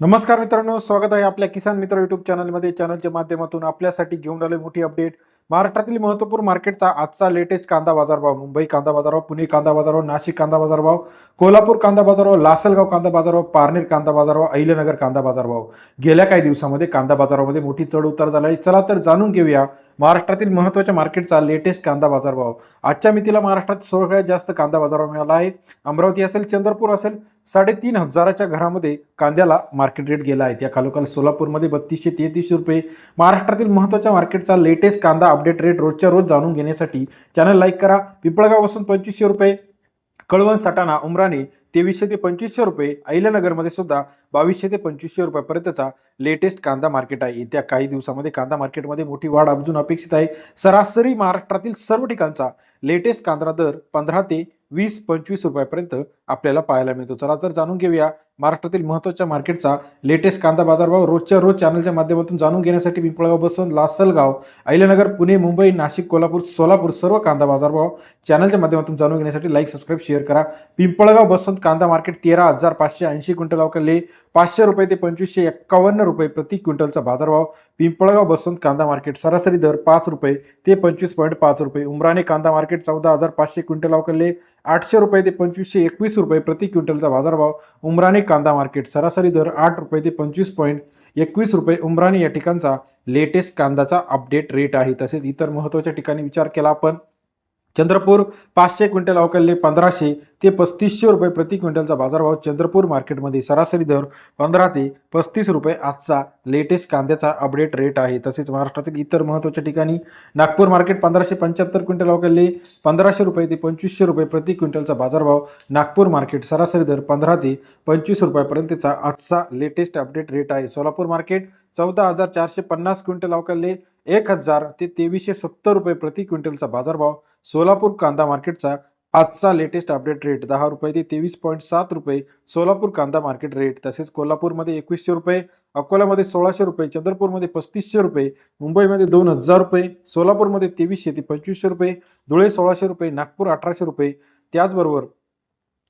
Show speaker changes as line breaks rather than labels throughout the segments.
नमस्कार मित्रांनो स्वागत आहे आपल्या किसान मित्र युट्यूब चॅनलमध्ये चॅनलच्या माध्यमातून आपल्यासाठी घेऊन आले मोठी अपडेट महाराष्ट्रातील महत्त्वपूर्ण मार्केटचा आजचा लेटेस्ट कांदा बाजारभाव. मुंबई कांदा बाजारभाव पुणे कांदा बाजारभाव नाशिक कांदा बाजारभाव कोल्हापूर कांदा बाजारभाव लासलगाव कांदा बाजारभाव पारनेर कांदा बाजारभाव अहिल्यानगर कांदा बाजारभाव. गेल्या काही दिवसामध्ये कांदा बाजारामध्ये मोठी चढ उतार झाला आहे. चला तर जाणून घेऊया महाराष्ट्रातील महत्त्वाच्या मार्केटचा लेटेस्ट कांदा बाजारभाव. आजच्या मितीला महाराष्ट्रात सगळ्यात जास्त कांदा बाजारभाव मिळाला आहे. अमरावती असेल चंद्रपूर असेल साडेतीन हजाराच्या घरामध्ये कांद्याला मार्केट रेट गेला आहे. त्या खालोखाल सोलापूरमध्ये बत्तीसशे तेहतीसशे रुपये. महाराष्ट्रातील महत्त्वाच्या मार्केटचा लेटेस्ट कांदा अपडेट रेट रोजच्या रोज जाणून घेण्यासाठी चॅनल लाईक करा. पिंपळगावपासून पंचवीसशे रुपये. कळवण सटाणा उमराणे तेवीसशे ते पंचवीसशे रुपये. अहिल्यानगरमध्ये सुद्धा बावीसशे ते पंचवीसशे रुपयापर्यंतचा लेटेस्ट कांदा मार्केट आहे. येत्या काही दिवसामध्ये कांदा मार्केटमध्ये मोठी वाढ अजून अपेक्षित आहे. सरासरी महाराष्ट्रातील सर्व ठिकाणचा लेटेस्ट कांदा दर पंधरा ते वीस पंचवीस रुपयापर्यंत आपल्याला पाहायला मिळतो. चला तर जाणून घेऊया महाराष्ट्रातील महत्त्वाच्या मार्केटचा लेटेस्ट कांदा बाजारभाव रोजच्या रोज चॅनलच्या माध्यमातून जाणून घेण्यासाठी पिंपळगाव बसवून लासलगाव अहिल्यानगर पुणे मुंबई नाशिक कोल्हापूर सोलापूर सर्व कांदा बाजारभाव चॅनलच्या माध्यमातून जाणून घेण्यासाठी लाईक सबस्क्राईब शेअर करा. पिंपळगाव बसवंत कांदा मार्केट तेरा हजार पाचशे ऐंशी क्विंटल अवकाले पाचशे रुपये ते पंचवीसशे एक्कावन्न रुपये प्रति क्विंटलचा बाजारभाव. पिंपळगाव बसवंत कांदा मार्केट सरासरी दर पाच रुपये ते पंचवीस पॉईंट पाच रुपये उमराणे कांदा मार्केट चौदा हजार पाचशे क्विंटल अवकाले आठशे रुपये ते पंचवीसशे एकवीस रुपये प्रति क्विंटलचा बाजारभाव. उमराणे कांदा मार्केट सरासरी दर आठ रुपये ते पंचवीस पॉईंट एकवीस रुपये उमराणी या ठिकाणचा लेटेस्ट कांद्याचा अपडेट रेट आहे. तसेच इतर महत्त्वाच्या ठिकाणी विचार केला आपण चंद्रपूर पाचशे क्विंटल अवकालले पंधराशे ते पस्तीसशे रुपये प्रति क्विंटलचा बाजारभाव चंद्रपूर मार्केटमध्ये सरासरी दर पंधरा ते पस्तीस रुपये आजचा लेटेस्ट कांद्याचा अपडेट रेट आहे. तसेच महाराष्ट्रातील इतर महत्त्वाच्या ठिकाणी नागपूर मार्केट पंधराशे पंच्याहत्तर क्विंटल अवकालले पंधराशे रुपये ते पंचवीसशे रुपये प्रति क्विंटलचा बाजारभाव नागपूर मार्केट सरासरी दर पंधरा ते पंचवीस रुपयापर्यंतचा आजचा लेटेस्ट अपडेट रेट आहे. सोलापूर मार्केट चौदा हजार चारशे पन्नास क्विंटल अवकालले एक हजार ते तेवीसशे सत्तर रुपये प्रति क्विंटलचा बाजारभाव सोलापूर कांदा मार्केटचा आजचा लेटेस्ट अपडेट रेट दहा रुपये ते तेवीस पॉईंट सात रुपये. सोलापूर कांदा मार्केट रेट तसेच कोल्हापूरमध्ये एकवीसशे रुपये अकोल्यामध्ये सोळाशे रुपये चंद्रपूरमध्ये पस्तीसशे रुपये मुंबईमध्ये दोन हजार रुपये सोलापूरमध्ये तेवीसशे ते पंचवीसशे रुपये धुळे सोळाशे रुपये नागपूर अठराशे रुपये. त्याचबरोबर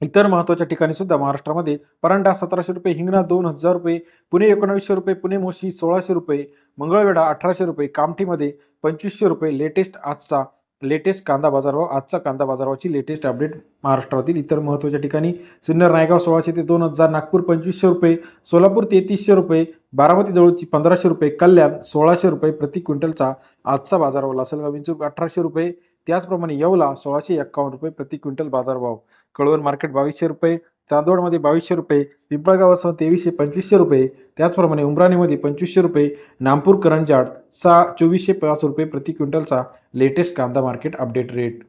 इतर महत्त्वाच्या ठिकाणी सुद्धा महाराष्ट्रामध्ये परांडा सतराशे रुपये हिंगणा दोन हजार रुपये पुणे एकोणावीसशे रुपये पुणे मोशी सोळाशे रुपये मंगळवेढा अठराशे रुपये कामठीमध्ये पंचवीसशे रुपये लेटेस्ट आजचा लेटेस्ट कांदा बाजारभाव आजचा कांदा बाजारभावाची लेटेस्ट अपडेट महाराष्ट्रातील इतर महत्त्वाच्या ठिकाणी. सिन्नर नायगाव सोळाशे ते दोन हजार नागपूर पंचवीसशे रुपये सोलापूर तेहतीसशे रुपये बारामती जवळची पंधराशे रुपये कल्याण सोळाशे रुपये प्रति क्विंटलचा आजचा बाजारभाव लासलगाव विंचूक अठराशे रुपये त्याचप्रमाणे येवला सोळाशे एक्कावन्न रुपये प्रति क्विंटल बाजारभाव. कळवण मार्केट बावीसशे रुपये चांदवडमध्ये बावीसशे रुपये पिंपळगावासह तेवीसशे पंचवीसशे रुपये त्याचप्रमाणे उमराणीमध्ये पंचवीसशे रुपये नामपूर करंजाड सा चोवीसशे पाच रुपये प्रति क्विंटलचा लेटेस्ट कांदा मार्केट अपडेट रेट